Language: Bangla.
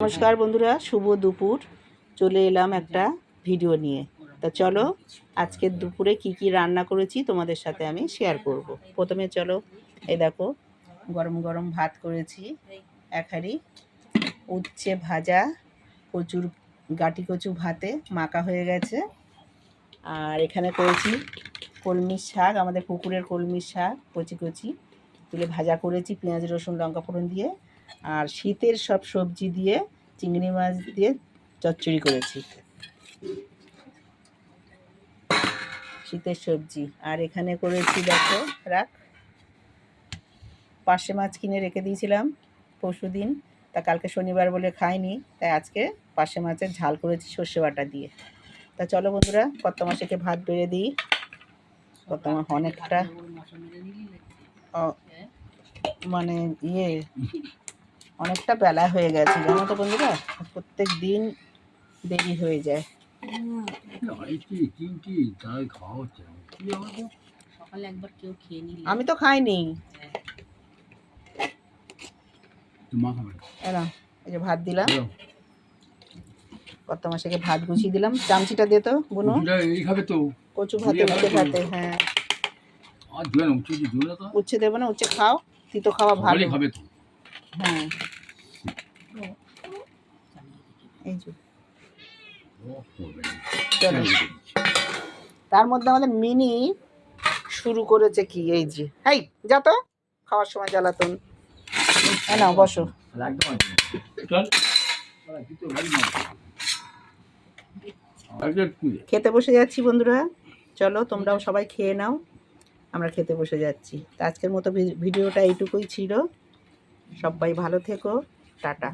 নমস্কার বন্ধুরা, শুভ দুপুর। চলে এলাম একটা ভিডিও নিয়ে। তা চলো আজকের দুপুরে কি কি রান্না করেছি তোমাদের সাথে আমি শেয়ার করব। প্রথমে চলো, এই দেখো, গরম গরম ভাত করেছি, এক হাঁড়ি, উচ্ছে ভাজা, কচুর, গাটি কচু ভাতে মাখা হয়ে গেছে। আর এখানে করেছি কলমির শাক, আমাদের পুকুরের কলমির শাক, কচি কচি। তুলে ভাজা করেছি, পেঁয়াজ, রসুন, লঙ্কা ফোড়ন দিয়ে। আর শীতের সব সবজি দিয়ে চিংড়ি মাছ দিয়ে চচ্চড়ি করেছি। শীতের সবজি। আর এখানে করেছি দেখো রাখ। পার্শে মাছ কিনে রেখে দিয়েছিলাম পরশু দিন। তা কালকে শনিবার বলে খাইনি তাই আজকে পার্শে মাছের ঝাল করেছি সর্ষে বাটা দিয়ে। তা চলো বন্ধুরা কত মাসেকে ভাত বেড়ে দিই। কত অনেকটা মানে ইয়ে অনেকটা বেলা হয়ে গেছে জানো তো বন্ধুরা? প্রত্যেক দিন দেরি হয়ে যায়। তাই? সকালে একবার কেউ খেয়ে নিলে আমি তো খাইনি। তো। এরা এই যে ভাত দিলাম। কত মাসেকে ভাত গুছিয়ে দিলাম। চামচিটা দে তো বুনো। এই খাবে তো কচু ভাতে দিয়ে উচ্ছে ভাতে হ্যাঁ। আর দিবে না উচ্ছে দিবে না তো। উচ্ছে দেবো না উচ্ছে খাও। তিতো খাওয়া ভালো। খাবে তো। হ্যাঁ। এই যে। তার মধ্যে আমাদের মিনি শুরু করেছে কি? এই যে। হাই যা তো। খাওয়ার সময় জ্বালাতন। হ্যাঁ না বসো। খেতে বসে যাচ্ছি বন্ধুরা। চলো তোমরাও সবাই খেয়ে নাও। আমরা খেতে বসে যাচ্ছি। আজকের মতো ভিডিওটা এইটুকুই ছিল। সবাই ভালো থেকো টাটা।